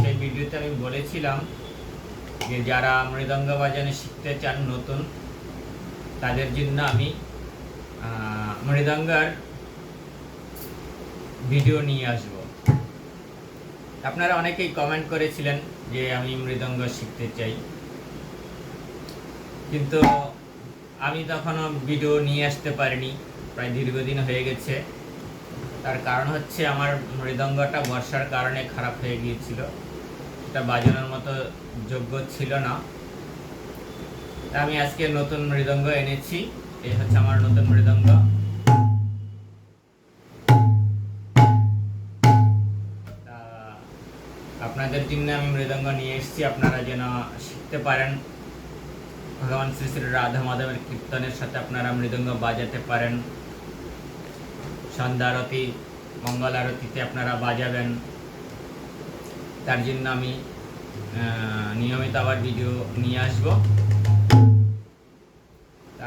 সেই ভিডিওতে আমি বলেছিলাম যে যারা মৃদঙ্গ বাজানো শিখতে চান নতুন, তাদের জন্য আমি মৃদঙ্গার ভিডিও নিয়ে আসব। আপনারা অনেকেই কমেন্ট করেছিলেন যে আমি মৃদঙ্গ শিখতে চাই। কিন্তু আমি তখনও ভিডিও নিয়ে আসতে পারিনি, প্রায় দীর্ঘদিন হয়ে গেছে। তার কারণ হচ্ছে আমার মৃদঙ্গটা বর্ষার কারণে খারাপ হয়ে গিয়েছিল। এটা বাজানোর মতো যোগ্য ছিল না। তা আমি আজকে নতুন মৃদঙ্গ এনেছি। এই হচ্ছে আমার নতুন মৃদঙ্গ। আপনাদের জন্য আমি মৃদঙ্গ নিয়ে এসেছি। আপনারা যেন শিখতে পারেন। ভগবান শ্রী শ্রী রাধা মাধবের কীর্তনের সাথে আপনারা মৃদঙ্গ বাজাতে পারেন। সন্ধ্যা আরতি মঙ্গল আরতিতে আপনারা বাজাবেন। তার জন্য আমি নিয়মিত আবার ভিডিও নিয়ে আসব।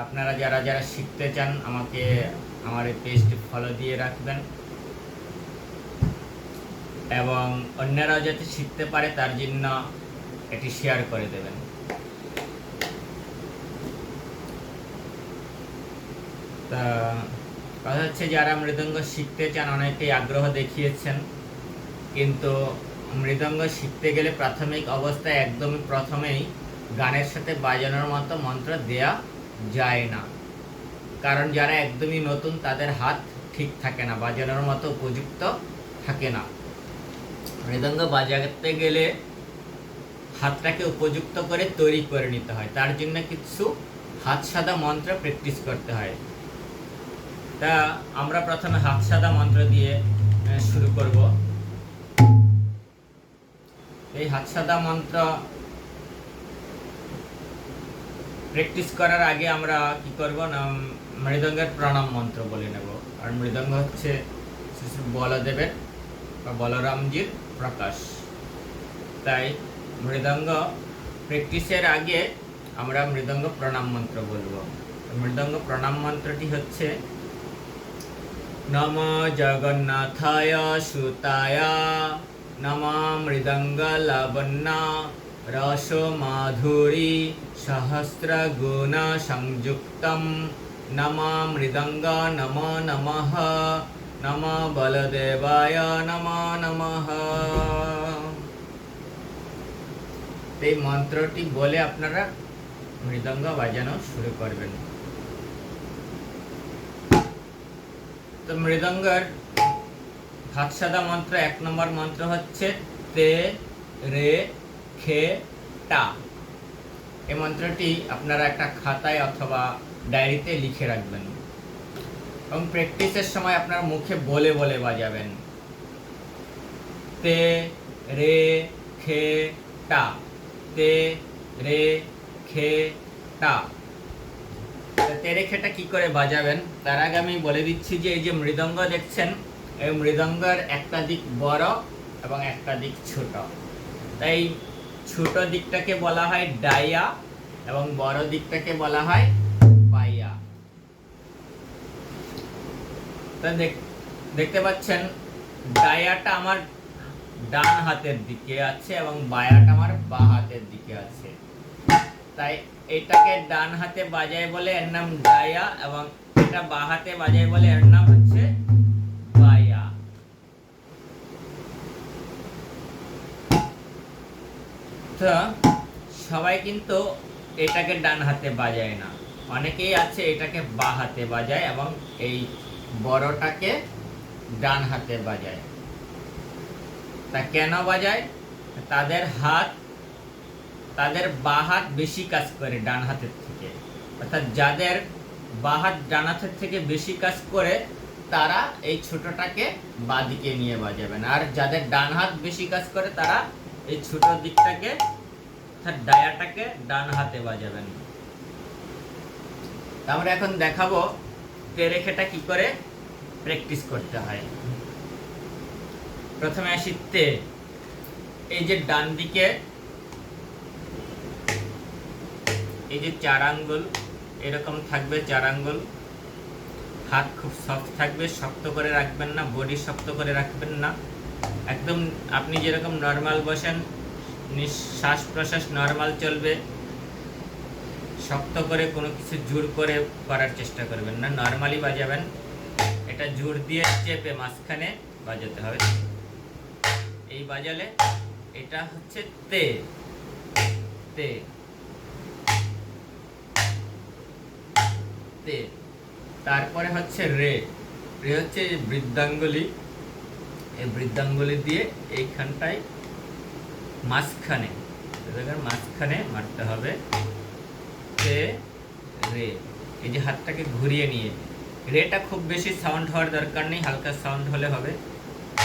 আপনারা যারা যারা শিখতে চান, আমাকে, আমার এই পেজটি ফলো দিয়ে রাখবেন। এবং অন্যরাও যাতে শিখতে পারে, তার জন্য এটি শেয়ার করে দেবেন। তা কথা হচ্ছে যারা মৃদঙ্গ শিখতে চান, অনেকেই আগ্রহ দেখিয়েছেন। কিন্তু মৃদঙ্গ শিখতে গেলে প্রাথমিক অবস্থায় একদমই প্রথমেই গানের সাথে বাজানোর মতো মন্ত্র দেয়া যায় না। কারণ যারা একদমই নতুন, তাদের হাত ঠিক থাকে না, বাজানোর মতো উপযুক্ত থাকে না। মৃদঙ্গ বাজাতে গেলে হাতটাকে উপযুক্ত করে তৈরি করে নিতে হয়। তার জন্য কিছু হাত সাদা মন্ত্র প্র্যাকটিস করতে হয়। তা আমরা প্রথমে হাত সাদা মন্ত্র দিয়ে শুরু করব। এই হাত সাদা মন্ত্র প্র্যাকটিস করার আগে আমরা কি করব না মৃদঙ্গের প্রণাম মন্ত্র বলে নেব। আর মৃদঙ্গ হচ্ছে বলদেবের বা বলরামজির প্রকাশ। তাই মৃদঙ্গ প্র্যাকটিসের আগে আমরা মৃদঙ্গ প্রণাম মন্ত্র বলব। মৃদঙ্গ প্রণাম মন্ত্রটি হচ্ছে নম জগন্নাথায় সুতায় নম মৃদঙ্গ লাবণ্য রস মাধুরী সহস্র গুণ সংযুক্তম নম মৃদঙ্গ নম নমঃ নম বলদেবায় নম নমঃ এই মন্ত্রটি বলে আপনারা মৃদঙ্গ বাজানো শুরু করবেন তো মৃদঙ্গের হাত সাদা মন্ত্র, এক নম্বর মন্ত্র হচ্ছে তে, রে, খে, টা। এই মন্ত্রটি আপনারা একটা খাতায় অথবা ডায়েরিতে লিখে রাখবেন। এবং প্র্যাকটিসের সময় আপনার মুখে বলে বলে বাজাবেন। তে, রে, খে, টা। তে, রে, খে, টা। তা তেরে খেটা কি করে বাজাবেন? তার আগে আমি বলে দিচ্ছি যে এই যে মৃদঙ্গ দেখছেন, এই মৃদঙ্গের একটা দিক বড় এবং একটা দিক ছোট। তাই ছোট দিকটাকে বলা হয় ডাইয়া এবং বড় দিকটাকে বলা হয় পাইয়া তা দেখ- দেখতে পাচ্ছেন, ডায়াটা আমার ডান হাতের দিকে আছে এবং বায়াটা আমার বা হাতের দিকে আছে। তাই এটাকে ডান হাতে বাজায় বলে এর নাম ডায়া এবং এটা বা হাতে বাজায় বলে এর নাম হচ্ছে বায়া। তো সবাই কিন্তু এটাকে ডান হাতে বাজায় না। অনেকেই আছে এটাকে বা হাতে বাজায় এবং এই বড়টাকে ডান হাতে বাজায়। তা কেন বাজায়? তাদের হাত তাদের বা হাত বেশি কাজ করে ডান হাতের থেকে। অর্থাৎ যাদের বা হাত ডান হাতের থেকে বেশি কাজ করে, তারা এই ছোটটাকে বাদিকে নিয়ে বাজাবেন। আর যাদের ডান হাত বেশি কাজ করে, তারা এই ছোট দিকটাকে, অর্থাৎ ডায়াটাকে ডান হাতে বাজাবেন। আমরা এখন দেখাবো পেরেখেটা কি করে প্র্যাকটিস করতে হয়। প্রথমে আসি তে। এই যে ডান দিকে এই যে চার আঙ্গুল, এরকম থাকবে চার আঙ্গুল। হাত খুব সফট থাকবে, শক্ত করে রাখবেন না বডি শক্ত করে রাখবেন না। একদম আপনি যেরকম নর্মাল বসেন, নিঃশ্বাস প্রশ্বাস নর্মাল চলবে। শক্ত করে কোনো কিছু জোর করে করার চেষ্টা করবেন না নর্মালি বাজাবেন। এটা জোর দিয়ে চেপে মাঝখানে বাজাতে হবে। এই বাজালে এটা হচ্ছে তে তে তে। তারপরে হচ্ছে রে। রে হচ্ছে এই বৃদ্ধাঙ্গুলি। এই বৃদ্ধাঙ্গুলি দিয়ে এইখানটায় মাঝখানে মাঝখানে মারতে হবে। তে রে। এই যে হাতটাকে ঘুরিয়ে নিয়ে। রেটা খুব বেশি সাউন্ড হওয়ার দরকার নেই, হালকা সাউন্ড হলে হবে।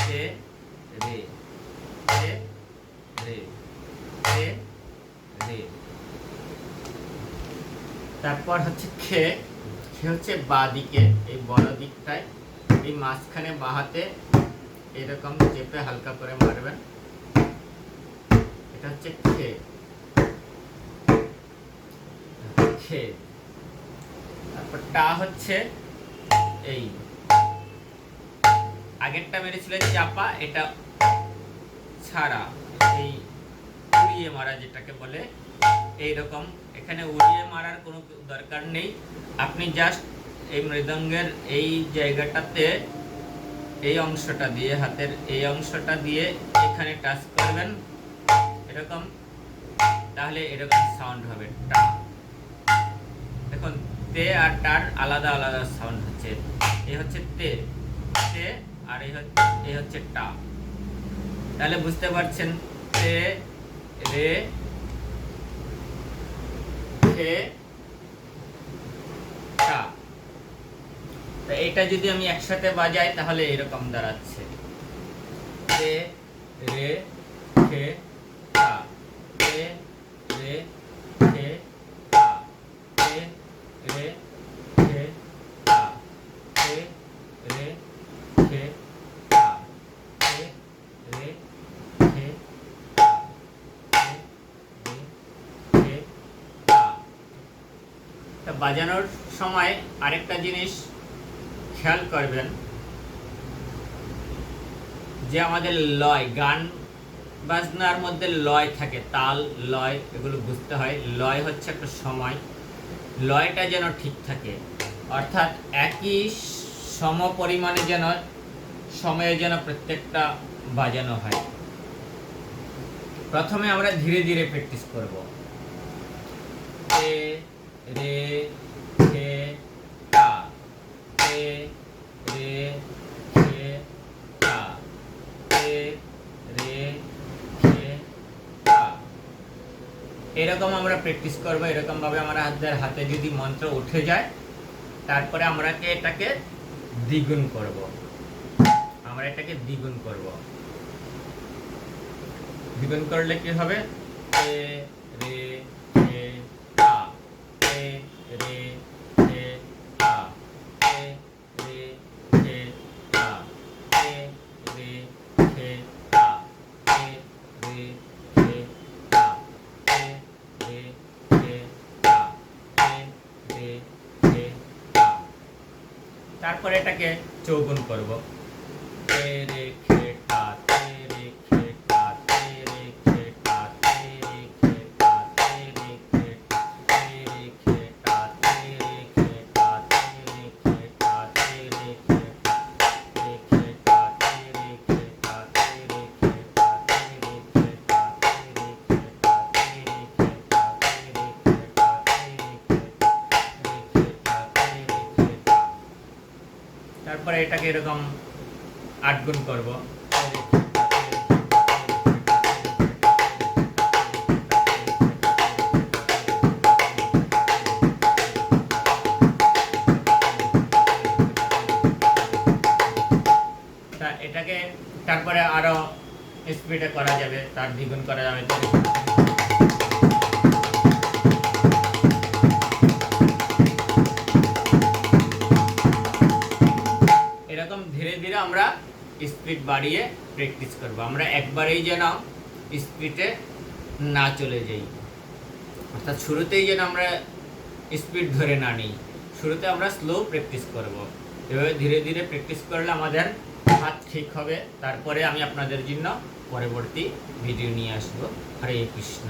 তে রে। রে। তে রে। তারপর হচ্ছে খে। হচ্ছে বা দিকে এই বড় দিকটায়। এই মাঝখানে বাহাতে এরকম চেপে হালকা করে মারবেন। এটা হচ্ছে খে। খে। তারপর টা হচ্ছে এই। আগেরটা মেরেছিলেন চাপা, এটা ছাড়া, এই উড়িয়ে মারা যেটাকে বলে এই রকম এখানে উড়িয়ে মারার কোনো দরকার নেই। আপনি জাস্ট এই মৃদঙ্গের এই জায়গাটাতে এই অংশটা দিয়ে, হাতের এই অংশটা দিয়ে এখানে টাচ করবেন। এরকম। তাহলে এরকম সাউন্ড হবে। টা। দেখুন, তে আর টার আলাদা আলাদা সাউন্ড হচ্ছে। এই হচ্ছে তে। তে আর এই হচ্ছে এই হচ্ছে টা। তাহলে বুঝতে পারছেন? তে, রে টা। তো এটা যদি আমি একসাথে বাজাই, তাহলে এরকম দাঁড়াচ্ছে। রে রে খে তে, রে তা বাজানোর সময় আরেকটা জিনিস খেয়াল করবেন, যে আমাদের লয়, গান বাজনার মধ্যে লয় থাকে, তাল, লয়, এগুলো বুঝতে হয়। লয় হচ্ছে একটা সময়, লয়টা যেন ঠিক থাকে। অর্থাৎ একই সম পরিমাণে যেন, সময়ে যেন প্রত্যেকটা বাজানো হয়। প্রথমে আমরা ধীরে ধীরে প্র্যাকটিস করব। রে রে খে টা রে রে খে টা রে খে টা এরকম আমরা প্র্যাকটিস করব এরকম ভাবে আমরা হাতে যদি মন্ত্র উঠে যায়, তারপরে আমরাকে এটাকে দ্বিগুণ করব। আমরা এটাকে দ্বিগুণ করব। দ্বিগুণ করলে কি হবে? রে এ রে এ আ এ রে আ এ রে আ এ রে এ আ এ রে এ আ এ রে আ তারপরে এটাকে চৌগুণ করব। এ রে খে তারপরে এটাকে এরকম আট গুণ করব। এটাকে তারপরে আরও স্পিডে করা যাবে, তার দ্বিগুণ করা যাবে। স্পিড বাড়িয়ে প্র্যাকটিস করব। আমরা একবারেই যেন স্পিডে না চলে যাই। অর্থাৎ শুরুতেই যেন আমরা স্পিড ধরে না নিই। শুরুতে আমরা স্লো প্র্যাকটিস করব। এভাবে ধীরে ধীরে প্র্যাকটিস করলে আমাদের হাত ঠিক হবে। তারপরে আমি আপনাদের জন্য পরবর্তী ভিডিও নিয়ে আসব। হরে কৃষ্ণ।